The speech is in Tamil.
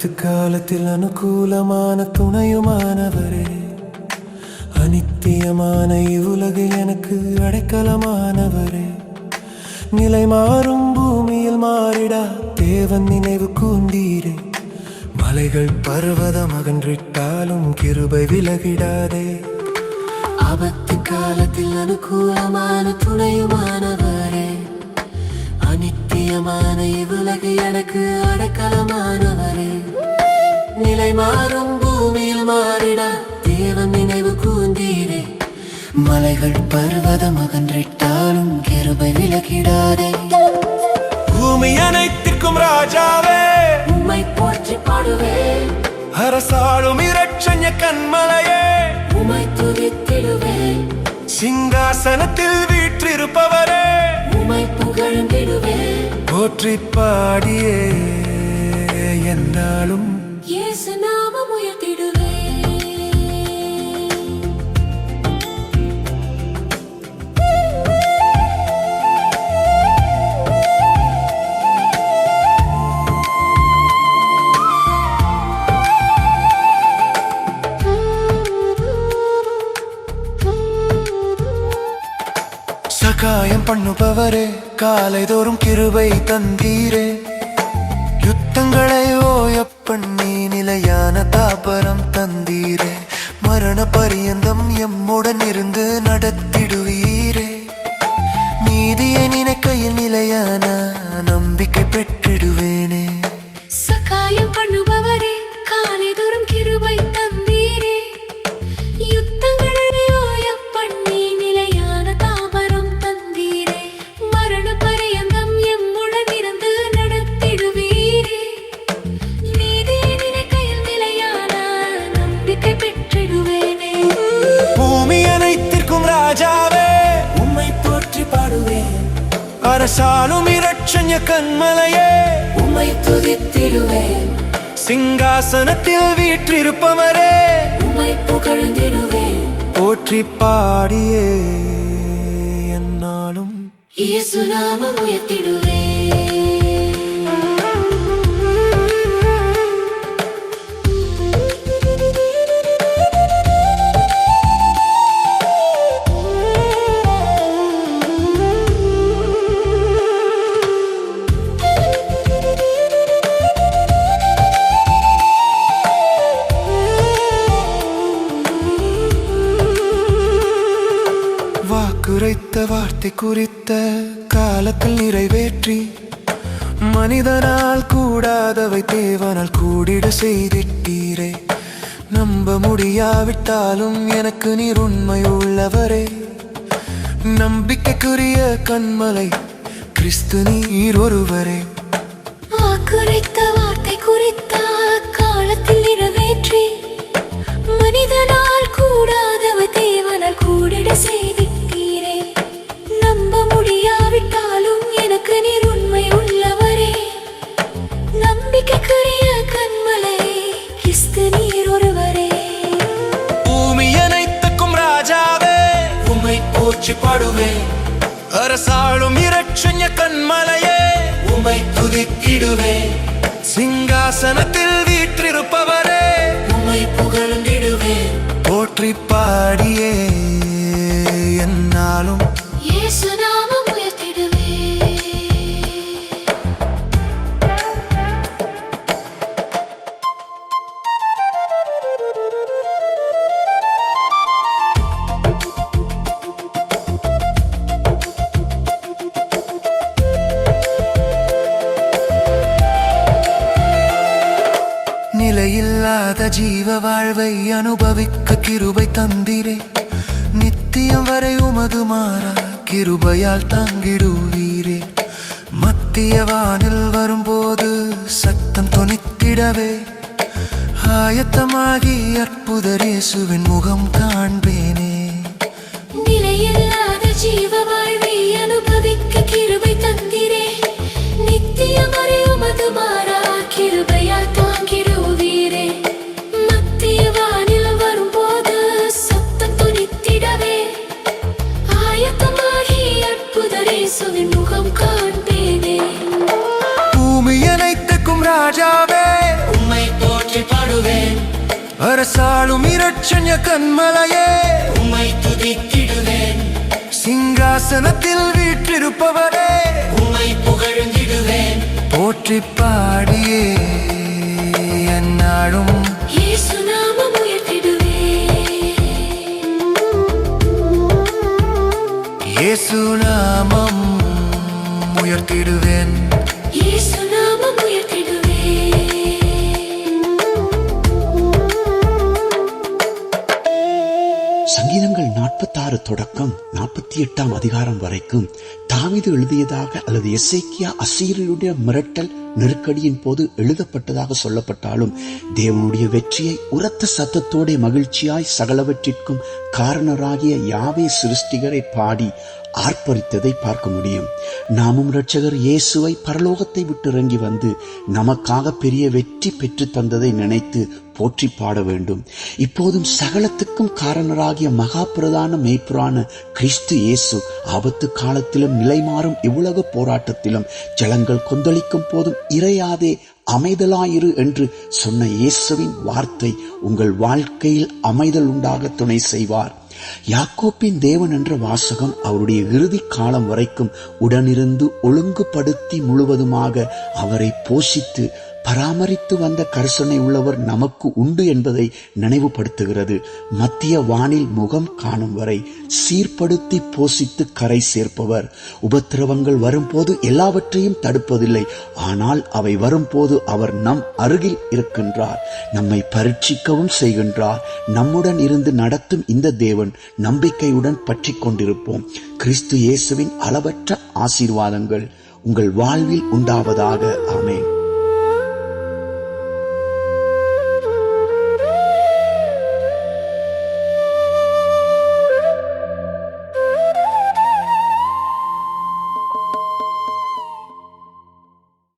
ஆபத்து காலத்தில் அனுகூலமான துணையுமானவரே. அனித்தியமான இவ்வுலகு எனக்கு அடைக்கலமானவரே. நிலை மாறும் பூமியில் மாறிடா தேவன் நினைவு கூந்தீரே. மலைகள் பர்வதம் அகன்றிட்டாலும் கிருபை விலகிடாதே. ஆபத்து காலத்தில் அனுகூலமான துணையுமானவரே. அனித்தியமான இவ்வுலகு எனக்கு அடைக்கலமானவரே. நிலை மாறும் பூமியில் மாறிட தேவன் நினைவு கூந்தீரே மலைகள் பர்வதம் அகன்றிட்டாலும் கிருபை விலகிடாதே. பூமி அனைத்திற்கும் ராஜாவே. உம்மை போற்றி பாடுவேன் அரசாளும் இரட்சண்ய கண்மலையே உம்மை துதித்திடுவேன் சிங்காசனத்தில் வீற்றிருப்பவரே. போற்றி பாடியே என்னாலும் சகாயம் பண்ணுபவரே காலை தோறும் கிருபை தந்தீரே. யுத்தங்களை ஓய பண்ணி நிலையான தாபரம் தந்தீரே. மரண பரியந்தம் எம்முடன் இருந்து நடத்திடுவீரே அரசாலும் இரட்சண்ய கண்மலையே. உம்மை துதித்திடுவேன் சிங்காசனத்தில் வீற்றிருப்பவரே. உம்மை புகழ்ந்திடுவேன் போற்றி பாடியே என்னாலும். இயேசு நாமம் உயர்த்திடுவேன் வாக்குரைத்த வார்த்தை குறித்த காலத்தில் நிறைவேற்றி மனிதனால் கூடாதவை தேவனால் கூடிட செய்திட்டீரே. நம்ப முடியாவிட்டாலும் எனக்கு நீர் உண்மை உள்ளவரே. நம்பிக்கைக்குரிய கண்மலை கிறிஸ்து நீர் ஒருவரே. வாக்குரைத்த வார்த்தை குறித்த காலத்தில் நிறைவேற்றி போற்றி பாடுவேன் அரசாளும் இரட்சண்ய கண்மலையே உம்மை துதித்திடுவேன் சிங்காசனத்தில் வீற்றிருப்பவரே உம்மை புகழ்ந்திடுவேன் போற்றி பாடியே என்னாலும். இயேசு நிலையில்லாத ஜீவ வாழ்வை அனுபவிக்க கிருபை தந்திரே. நித்தியம் வரை உமது மாறா கிருபையால் தாங்கிடுவீரே. மத்திய வானில் வரும்போது சத்தம் தொனித்திடவே. ஆயத்தமாகி அற்புதரேசுவின் முகம் காண்பேனே. நிலையில்லாத ஜீவ உம்மை போற்றி பாடுவேன். அரசாளும் இரட்சண்ய கண்மலையே உம்மை துதித்திடுவேன் சிங்காசனத்தில் வீற்றிருப்பவரே உம்மை புகழ்ந்திடுவேன். போற்றி பாடியே என்னாலும். இயேசு நாமம் உயர்த்திடுவேன். சங்கீதங்கள் நாற்பத்தாறு தொடக்கம் நாற்பத்தி எட்டாம் அதிகாரம் வரைக்கும் தாமிது எழுதியதாக அல்லது எசைக்கியா அசீரியருடைய மிரட்டல் நெருக்கடியின் போது எழுதப்பட்டதாக சொல்லப்பட்டாலும் தேவனுடைய வெற்றியை உரத்த சத்தத்தோட மகிழ்ச்சியாய் சகலவற்றிற்கும் காரணராகிய யாவே சிருஷ்டிகரை பாடி ஆர்ப்பரித்ததை பார்க்க முடியும். நாமும் இரட்சகர் இயேசுவை பரலோகத்தை விட்டு இறங்கி வந்து நமக்காக பெரிய வெற்றி பெற்று தந்ததை நினைத்து போற்றி பாட வேண்டும். இப்போதும் சகலத்துக்கும் காரணராகிய மகா பிரதான மேய்ப்புரான கிறிஸ்து இயேசு ஆபத்து காலத்திலும் நிலைமாறும் இவ்வுலக போராட்டத்திலும் ஜலங்கள் கொந்தளிக்கும் போதும் இறையாதே அமைதலாயிரு என்று சொன்ன இயேசுவின் வார்த்தை உங்கள் வாழ்க்கையில் அமைதல் உண்டாக துணை செய்வார். யாக்கோப்பின் தேவன் என்ற வாசகம் அவருடைய இறுதி காலம் வரைக்கும் உடனிருந்து ஒழுங்குபடுத்தி முழுவதுமாக அவரை போஷித்து பராமரித்து வந்த கரிசனை உள்ளவர் நமக்கு உண்டு என்பதை நினைவுபடுத்துகிறது. மத்திய வானில் முகம் காணும் வரை சீர்படுத்தி போஷித்து கரை சேர்ப்பவர். உபத்திரவங்கள் வரும்போது எல்லாவற்றையும் தடுப்பதில்லை. ஆனால் அவை வரும்போது அவர் நம் அருகில் இருக்கின்றார். நம்மை பரீட்சிக்கவும் செய்கின்றார். நம்முடன் இருந்து நடத்தும் இந்த தேவன் நம்பிக்கையுடன் பற்றி கொண்டிருப்போம். கிறிஸ்து இயேசுவின் அளவற்ற ஆசீர்வாதங்கள் உங்கள் வாழ்வில் உண்டாவதாக. ஆமேன்.